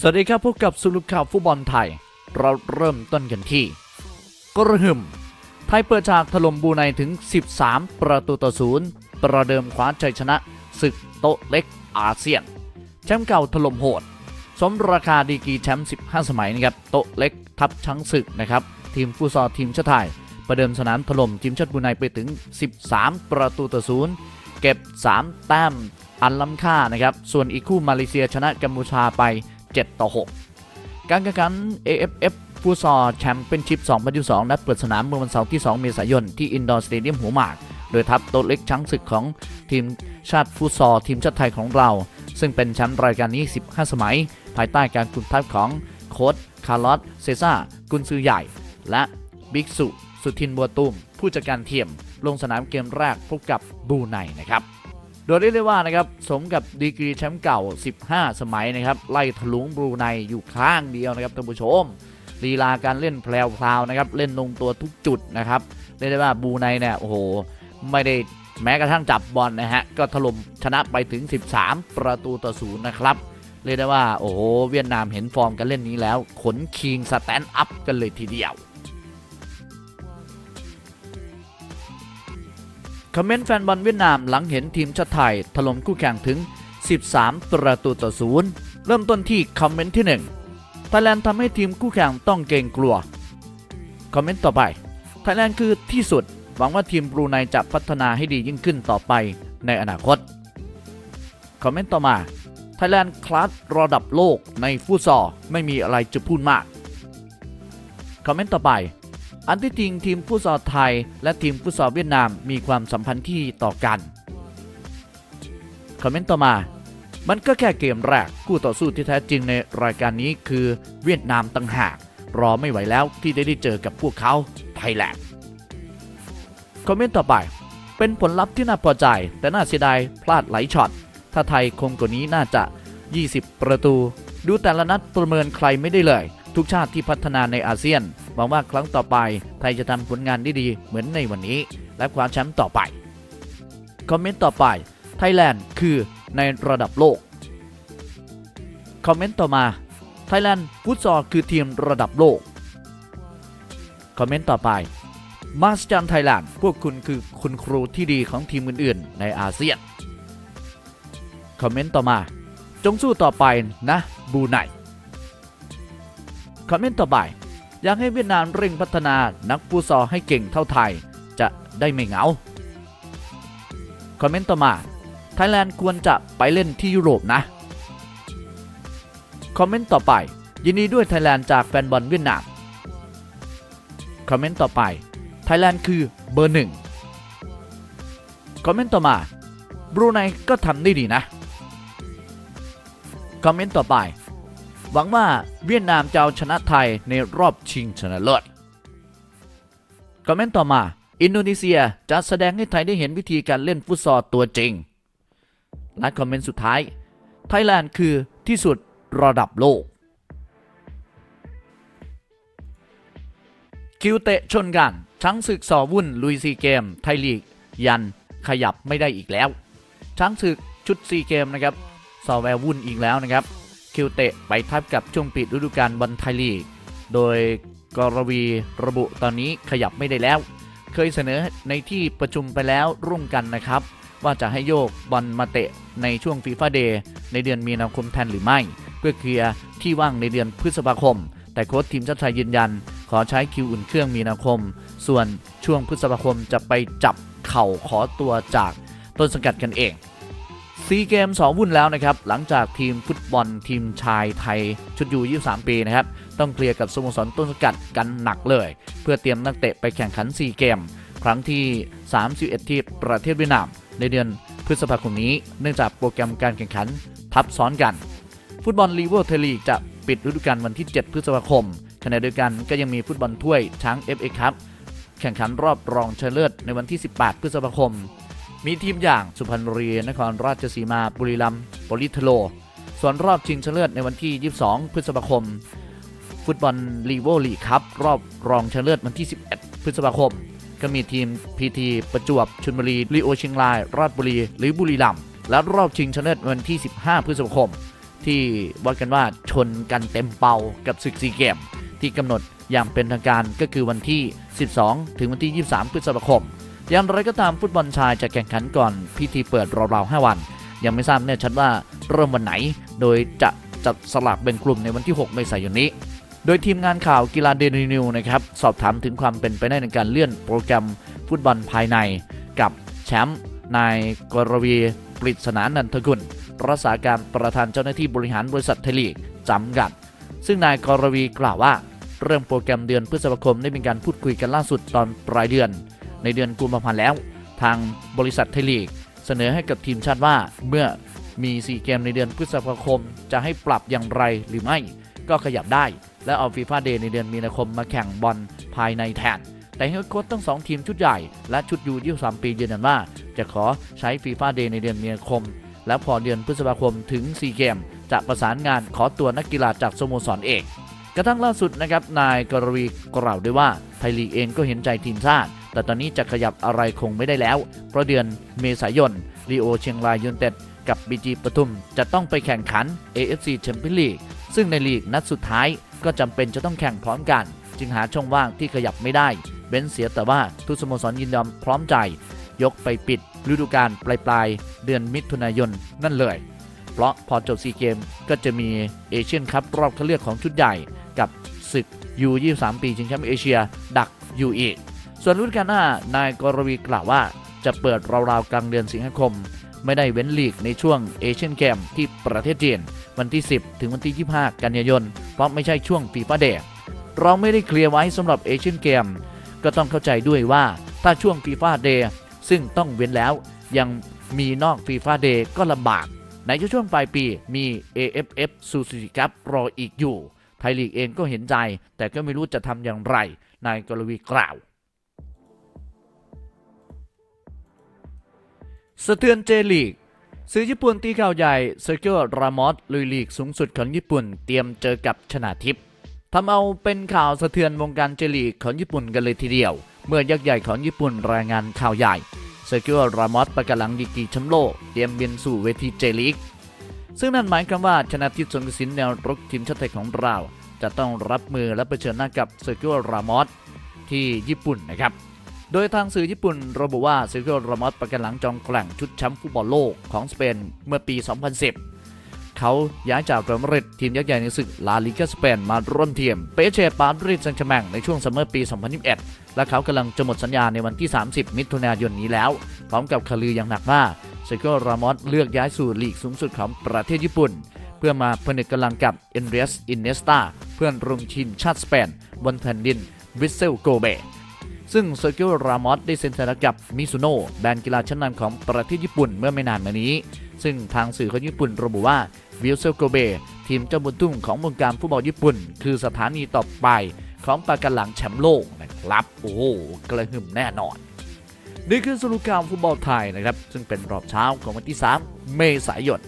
สวัสดีครับพบกับสุลุข่าวฟุตบอลไทย เราเริ่มต้นกันที่ กระหึ่ม ไทยเปิดฉากถล่มบูไนถึง 13 ประตูต่อศูนย์ประเดิมคว้าชัยชนะศึกโต๊ะเล็กอาเซียน แชมป์เก่าถล่มโหด สมราคาดีกีแชมป์15 สมัยนะครับโต๊ะเล็กทับช้างศึกนะครับ ทีมฟุตซอลทีมชาติไทย ประเดิมสนามถล่มทีมชาติบูไนไปถึง 13 ประตูต่อศูนย์เก็บ 3 แต้มอันล้ำค่านะครับส่วนอีกคู่มาเลเซียชนะกัมพูชาไป 7 ต่อ 6 การแข่งขัน AFF ฟุตซอลแชมเปี้ยนชิพ 2022 นัดเปิดสนามเมื่อวันเสาร์ที่ 2 เมษายน ที่อินดอร์สเตเดียมหัวหมาก โดยทัพโต๊ะเล็กช้างศึกของทีมชาติฟุตซอลทีมชาติไทยของเรา ซึ่งเป็นแชมป์รายการนี้ 15 สมัย ภายใต้การคุมทัพของโค้ชคาร์ลอสเซซ่ากุนซือใหญ่ และบิ๊กสุ สุทินบัวตุ้มผู้จัดการทีมลงสนามเกมแรกพบกับบูไนนะครับ โดยเรียกได้ว่านะครับสมกับดีกรีแชมป์เก่า 15 สมัยนะครับไล่ทะลุงบรูไนอยู่ข้างเดียวนะครับท่านผู้ชมลีลาการเล่นแพรวๆนะครับเล่นลงตัวทุกจุดนะครับเรียกได้ว่าบรูไนเนี่ยโอ้โหไม่ได้แม้กระทั่งจับบอลนะฮะก็ถล่มชนะไปถึง 13 ประตูต่อศูนย์นะครับเรียกได้ว่าโอ้โหเวียดนามเห็นฟอร์มการเล่นนี้แล้ว ขนคิงสแตนด์อัพกันเลยทีเดียว คอมเมนต์แฟนบอลเวียดนามหลังเห็นทีมชาติไทย ถล่มคู่แข่งถึง 13 ประตูต่อศูนย์เริ่มต้นที่คอมเมนต์ที่1ไทยแลนด์ทำให้ทีมคู่แข่งต้องเกรงกลัว คอมเมนต์ต่อไป ไทยแลนด์คือที่สุด หวังว่าทีมบรูไนจะพัฒนาให้ดียิ่งขึ้นต่อไปในอนาคต คอมเมนต์ต่อมา ไทยแลนด์คลาสระดับโลกในฟุตซอลไม่มีอะไรจะพูดมาก คอมเมนต์ต่อไป อันที่จริงทีมฟุตซอลไทย และทีมฟุตซอลเวียดนามมีความสัมพันธ์ที่ต่อกันคอมเมนต์ต่อมา มันก็แค่เกมแรกคู่ต่อสู้ที่แท้จริงในรายการนี้คือเวียดนามต่างหาก รอไม่ไหวแล้วที่ได้ได้เจอกับพวกเขาไทยแลนด์คอมเมนต์ต่อไป เป็นผลลัพธ์ที่น่าพอใจ แต่น่าเสียดายพลาดหลายช็อตถ้าไทยคงกว่านี้น่าจะ 20 ประตู ดูแต่ละนัดประเมินใครไม่ได้เลย ทุกชาติที่พัฒนาในอาเซียน หวังว่าครั้งต่อไปไทยจะทำผลงานได้ดีเหมือนในวันนี้ และคว้าแชมป์ต่อไป คอมเมนต์ต่อไป ไทยแลนด์คือในระดับโลก คอมเมนต์ต่อมา ไทยแลนด์ฟุตซอลคือทีมระดับโลก คอมเมนต์ต่อไปมาสจันไทยแลนด์พวกคุณคือคุณครูที่ดีของทีมอื่นๆ ในอาเซียน คอมเมนต์ต่อมา จงสู้ต่อไปนะบูไน คอมเมนต์ต่อไป อยากให้เวียดนามเร่งพัฒนานักฟุตซอลให้เก่งเท่าไทย จะได้ไม่เหงา คอมเมนต์ต่อมา ไทยแลนด์ควรจะไปเล่นที่ยุโรปนะ คอมเมนต์ต่อไป ยินดีด้วยไทยแลนด์จากแฟนบอลเวียดนาม คอมเมนต์ต่อไป ไทยแลนด์คือเบอร์หนึ่ง คอมเมนต์ต่อมาบรูไนก็ทำได้ดีนะ คอมเมนต์ต่อไป หวังว่าเวียดนามจะเอาชนะไทยในรอบชิงชนะเลิศคอมเมนต์ต่อมา อินโดนีเซียจะแสดงให้ไทยได้เห็นวิธีการเล่นฟุตซอลตัวจริง และคอมเมนต์สุดท้ายไทยแลนด์คือที่สุดระดับโลก คิวเตะชนกัน ช้างศึกสอวุ่นลุยซีเกม ไทยลีก ยันขยับไม่ได้อีกแล้ว ช้างศึกชุดซีเกมนะครับสอแววุ่นอีกแล้วนะครับ คิวเตะไปทับกับช่วงปิดฤดูกาลบอลไทยลีก โดยกรวีระบุตอนนี้ขยับไม่ได้แล้ว เคยเสนอในที่ประชุมไปแล้วร่วมกันนะครับ ว่าจะให้โยกบอลมาเตะในช่วงฟีฟ่าเดย์ในเดือนมีนาคมแทนหรือไม่ เพื่อเคลียร์ที่ว่างในเดือนพฤษภาคม แต่โค้ชทีมชาติไทยยืนยัน ขอใช้คิวอุ่นเครื่องมีนาคม ส่วนช่วงพฤษภาคมจะไปจับเข่าขอตัวจากต้นสังกัดกันเอง ซีเกม2วุ่นแล้วนะครับ หลังจากทีมฟุตบอลทีมชายไทย ชุดยู23 ปีนะครับ ต้องเคลียร์กับสโมสรต้นสกัดกันหนักเลย เพื่อเตรียมนักเตะไปแข่งขัน 4 เกม ครั้งที่ 31 ที่ประเทศเวียดนาม ในเดือนพฤษภาคมนี้ เนื่องจากโปรแกรมการแข่งขันทับซ้อนกัน ฟุตบอลลีเวอร์เทลีกจะปิดฤดูกาลวันที่ 7 พฤษภาคมขณะเดียวกันก็ยังมีฟุตบอลถ้วยช้าง FA ครับแข่งขันรอบรองชนะเลิศในวันที่ 18 พฤษภาคม มีทีมอย่างสุพรรณบุรีนครราชสีมาบุรีรัมย์ปลิทโล ส่วนรอบชิงชนะเลิศในวันที่ 22 พฤษภาคม ฟุตบอลลีโวลีครับ รอบรองชนะเลิศวันที่ 11 พฤษภาคม ก็มีทีมพีทีประจวบชลบุรีลีโอเชียงราย ราชบุรี หรือบุรีรัมย์และรอบชิงชนะเลิศวันที่ 15 พฤษภาคม ที่ว่ากันว่าชนกันเต็มเป่ากับศึกซีเกม ที่กำหนดอย่างเป็นทางการก็คือวันที่ 12 ถึงวันที่ 23 พฤษภาคม อย่างไรก็ตามฟุตบอลชายจะแข่งขันก่อนพิธีเปิดราวๆ5วัน ยังไม่ทราบแน่ชัดว่าเริ่มวันไหน โดยจะจัดสลับเป็นกลุ่มในวันที่ 6 เมษายนนี้ โดยทีมงานข่าวกีฬาเดลินิวนะครับสอบถามถึงความเป็นไปได้ในการเลื่อนโปรแกรมฟุตบอลภายใน กับแชมป์นายกรวีปริศนานันทกุลรักษาการประธานเจ้าหน้าที่บริหารบริษัทไทลีกจำกัด ซึ่งนายกรวีกล่าวว่า เริ่มโปรแกรมเดือนพฤษภาคมได้มีการพูดคุยกันล่าสุดตอนปลายเดือน ในเดือนกุมภาพันธ์แล้ว ทางบริษัทไทยลีก เสนอให้กับทีมชาติว่า เมื่อมี 4 เกมในเดือนพฤษภาคม จะให้ปรับอย่างไรหรือไม่ก็ขยับได้ และเอาฟีฟ่าเดย์ในเดือนมีนาคมมาแข่งบอลภายในแทน แต่เฮดโค้ชทั้งสองทีมชุดใหญ่ และชุดยู23ปียืนยันว่า จะขอใช้ฟีฟ่าเดย์ในเดือนมีนาคม แล้วพอเดือนพฤษภาคมถึง 4 เกม จะประสานงานขอตัวนักกีฬาจากสโมสรเอกกระทั่งล่าสุดนะครับนายกรวีกล่าวด้วยว่าไทยลีกเองก็เห็นใจทีมชาติ แต่ตอนนี้จะขยับอะไรคงไม่ได้แล้ว เพราะเดือนเมษายนลีโอเชียงรายยูนเต็ดกับบีจีปทุมจะต้องไปแข่งขัน AFC แชมเปี้ยนลีกซึ่งในลีกนัดสุดท้ายก็จำเป็นจะต้องแข่งพร้อมกัน จึงหาช่องว่างที่ขยับไม่ได้เบ้นเสียแต่ว่าทุกสโมสรยินยอมพร้อมใจ ยกไปปิดฤดูกาลปลายปลายๆเดือนมิถุนายนนั่นเลย เพราะพอจบซีเกมก็จะมีเอเชียนคัพรอบคัดเลือกของชุดใหญ่กับศึกยู23 ปีชิงแชมป์เอเชีย ดักยูอีก ส่วนรุ่นการหน้านายกรวีกล่าวว่า จะเปิดราวๆกลางเดือนสิงหาคม ไม่ได้เว้นลีกในช่วงเอเชียนเกมที่ประเทศจีนวันที่ 10 ถึงวันที่ 25 กันยายน เพราะไม่ใช่ช่วงฟีฟ่าเดย์เราไม่ได้เคลียร์ไว้สำหรับเอเชียนเกมก็ต้องเข้าใจด้วยว่าถ้าช่วงฟีฟ่าเดย์ซึ่งต้องเว้นแล้ว ยังมีนอกฟีฟ่าเดย์ก็ลำบาก ในช่วงปลายปีมี AFF Suzuki Cup รออีกอยู่ ไทยลีกเองก็เห็นใจ แต่ก็ไม่รู้จะทำอย่างไร นายกรวีกล่าว สะเทือนเจลีกสื่อญี่ปุ่นตีข่าวใหญ่เซอร์เคิลรามอสลุยลีกสูงสุดของญี่ปุ่น เตรียมเจอกับชนาทิพย์ทำเอาเป็นข่าวสะเทือนวงการเจลีกของญี่ปุ่นกันเลยทีเดียว เมื่อยักษ์ใหญ่ของญี่ปุ่นรายงานข่าวใหญ่เซอร์เคิลรามอสประกาศหลังดีกีแชมป์โลกเตรียมบินสู่เวทีเจลีกซึ่งนั่นหมายความว่าชนะทิพย์สงกสินแนวรุกทีมชาติไทยของเรา จะต้องรับมือและเผชิญหน้ากับเซอร์เคิลรามอสที่ญี่ปุ่นนะครับ โดยทางสื่อญี่ปุ่นระบุว่าเซอร์เคิลรามอสประกันหลังจองแกล่งชุดแชมป์ฟุตบอลโลกของสเปนเมื่อปี 2010 เขาย้ายจากเรอัลมาดริดทีมยักษ์ใหญ่ในศึกลาลิกาสเปนมาร่วมทีมเปเชปาดริดแซงต์แชแมงในช่วงซัมเมอร์ปี 2021 และเขากำลังจะหมดสัญญาในวันที่ 30 มิถุนายนนี้แล้ว พร้อมกับข่าวลืออย่างหนักว่าเซอร์เคิลรามอสเลือกย้ายสู่ลีกสูงสุดของประเทศญี่ปุ่น เพื่อมาผนึกกำลังกับเอนเรียสอินเนสตาเพื่อนร่วมทีมชาติสเปนบนแผ่นดินวิสเซลโกเบ ซึ่งเซอร์เคิลรามอสได้เซ็นสัญญากับมิซุโน่แบรนด์กีฬาชั้นนำของประเทศญี่ปุ่นเมื่อไม่นานมานี้ ซึ่งทางสื่อของญี่ปุ่นระบุว่าวิลเซลโกเบทีมเจ้าบุญทุ่งของวงการฟุตบอลญี่ปุ่น คือสถานีต่อไปของประกันหลังแชมป์โลกนะครับ โอ้โหกระหึ่มแน่นอน นี่คือสรุปข่าวฟุตบอลไทยนะครับ ซึ่งเป็นรอบเช้าของวันที่ 3 เมษายน